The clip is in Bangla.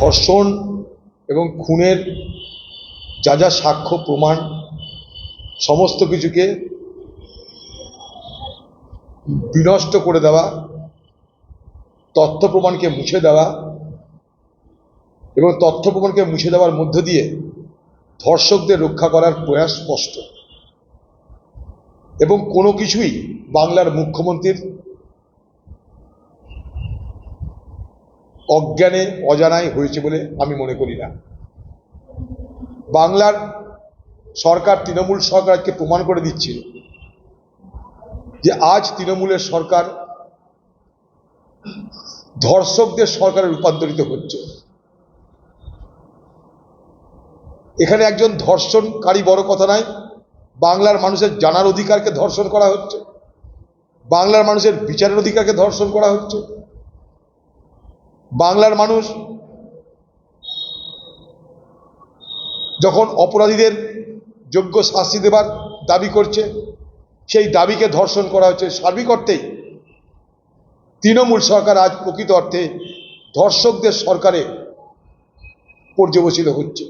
ধর্ষণ এবং খুনের যা যা সাক্ষ্য, প্রমাণ, সমস্ত কিছুকে বিনষ্ট করে দেওয়া, তথ্য প্রমাণকে মুছে দেওয়া এবং তথ্য প্রমাণকে মুছে দেওয়ার মধ্য দিয়ে ধর্ষকদের রক্ষা করার প্রয়াস স্পষ্ট। এবং কোনো কিছুই বাংলার মুখ্যমন্ত্রীর অজ্ঞানে, অজানায় হয়েছে বলে আমি মনে করি না। বাংলার সরকার, তৃণমূল সরকারকে প্রমাণ করে দিচ্ছে যে আজ তৃণমূলের সরকার ধর্ষকদের সরকারে রূপান্তরিত হচ্ছে। এখানে একজন ধর্ষণকারী বড় কথা নয়, বাংলার মানুষের জানার অধিকারকে ধর্ষণ করা হচ্ছে, বাংলার মানুষের বিচারের অধিকারকে ধর্ষণ করা হচ্ছে। বাংলার মানুষ যখন অপরাধীদের যোগ্য শাস্তি দেবার দাবি করছে, সেই দাবিকে ধর্ষণ করা হচ্ছে সার্বিক অর্থেই তৃণমূল সরকার আজ প্রকৃত অর্থে ধর্ষকদের সরকারে পর্যবসিত হচ্ছে।